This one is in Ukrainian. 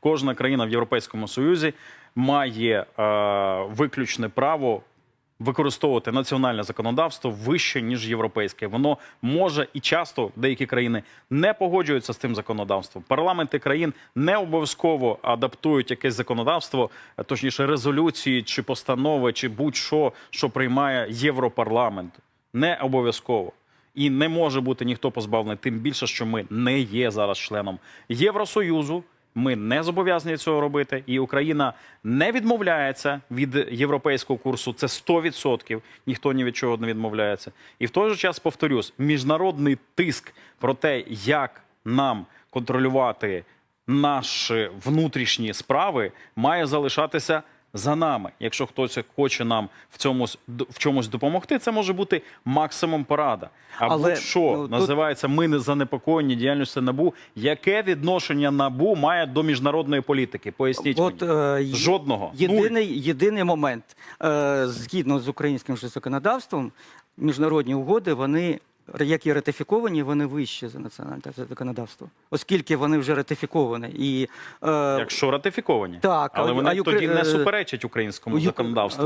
кожна країна в Європейському Союзі має е, виключне право використовувати національне законодавство вище ніж європейське. Воно може і часто деякі країни не погоджуються з тим законодавством. Парламенти країн не обов'язково адаптують якесь законодавство, точніше резолюції чи постанови, чи будь-що, що приймає Європарламент. Не обов'язково. І не може бути ніхто позбавлений, тим більше, що ми не є зараз членом Євросоюзу. Ми не зобов'язані цього робити, і Україна не відмовляється від європейського курсу. Це 100%. Ніхто ні від чого не відмовляється. І в той же час повторюсь: міжнародний тиск про те, як нам контролювати наші внутрішні справи, має залишатися за нами. Якщо хтось хоче нам в цьому в чомусь допомогти, це може бути максимум порада. Або Але, що ну, тут- називається ми не занепокоєні діяльністю набу. Яке відношення набу має до міжнародної політики? Поясніть От, мені. е, жодного. Єдиний, єдиний момент. Е, згідно з українським законодавством, міжнародні угоди, вони, як і ратифіковані, вони вищі за національне законодавство, оскільки вони вже ратифіковані. І, е, Якщо ратифіковані, Так, але вони а тоді не суперечать українському законодавству.